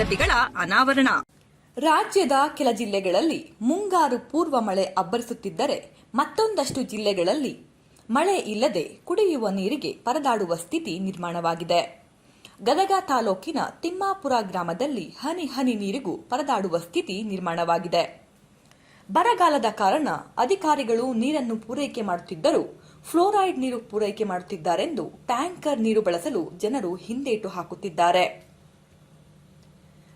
ಅನಾವರಣ. ರಾಜ್ಯದ ಕೆಲ ಜಿಲ್ಲೆಗಳಲ್ಲಿ ಮುಂಗಾರು ಪೂರ್ವ ಮಳೆ ಅಬ್ಬರಿಸುತ್ತಿದ್ದರೆ ಮತ್ತೊಂದಷ್ಟು ಜಿಲ್ಲೆಗಳಲ್ಲಿ ಮಳೆ ಇಲ್ಲದೆ ಕುಡಿಯುವ ನೀರಿಗೆ ಪರದಾಡುವ ಸ್ಥಿತಿ ನಿರ್ಮಾಣವಾಗಿದೆ. ಗದಗ ತಾಲೂಕಿನ ತಿಮ್ಮಾಪುರ ಗ್ರಾಮದಲ್ಲಿ ಹನಿ ಹನಿ ನೀರಿಗೂ ಪರದಾಡುವ ಸ್ಥಿತಿ ನಿರ್ಮಾಣವಾಗಿದೆ. ಬರಗಾಲದ ಕಾರಣ ಅಧಿಕಾರಿಗಳು ನೀರನ್ನು ಪೂರೈಕೆ ಮಾಡುತ್ತಿದ್ದರೂ ಫ್ಲೋರೈಡ್ ನೀರು ಪೂರೈಕೆ ಮಾಡುತ್ತಿದ್ದಾರೆಂದು ಟ್ಯಾಂಕರ್ ನೀರು ಬಳಸಲು ಜನರು ಹಿಂದೇಟು ಹಾಕುತ್ತಿದ್ದಾರೆ.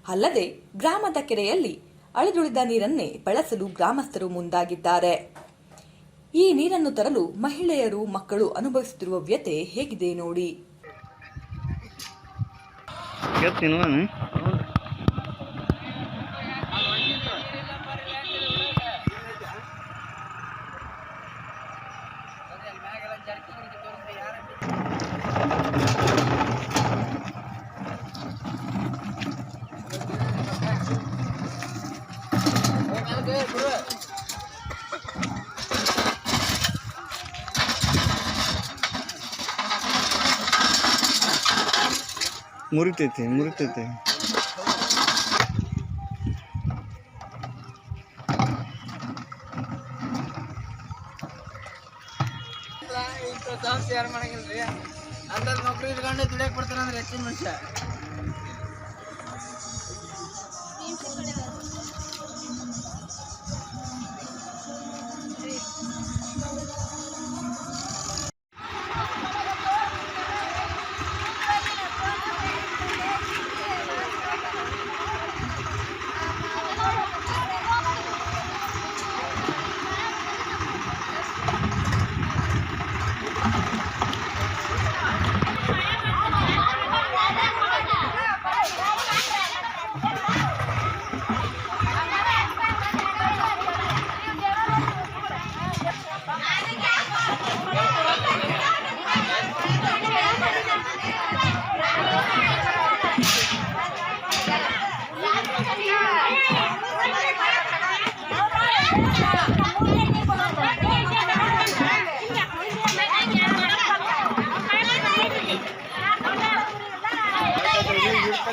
ಅಲ್ಲದೆ ಗ್ರಾಮದ ಕೆರೆಯಲ್ಲಿ ಅಳಿದುಳಿದ ನೀರನ್ನೇ ಬಳಸಲು ಗ್ರಾಮಸ್ಥರು ಮುಂದಾಗಿದ್ದಾರೆ. ಈ ನೀರನ್ನು ತರಲು ಮಹಿಳೆಯರು ಮಕ್ಕಳು ಅನುಭವಿಸುತ್ತಿರುವ ವ್ಯತೆ ಹೇಗಿದೆ ನೋಡಿ. ನಾನು? ಮುರಿತೈತಿ ಮುರಿತೈತಿ. ಯಾರು ಮಾಡಂಗಿಲ್ರಿ? ಅಂದಾಜ್ ನೌಕರಿ ಇಟ್ಕೊಂಡು ದುಡಿಯಕ್ ಬರ್ತಾನ ಅಂದ್ರೆ ಹೆಚ್ಚಿನ ಮನುಷ್ಯ.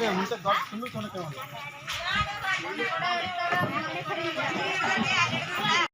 अरे उनसे गप सुनो सुनो क्या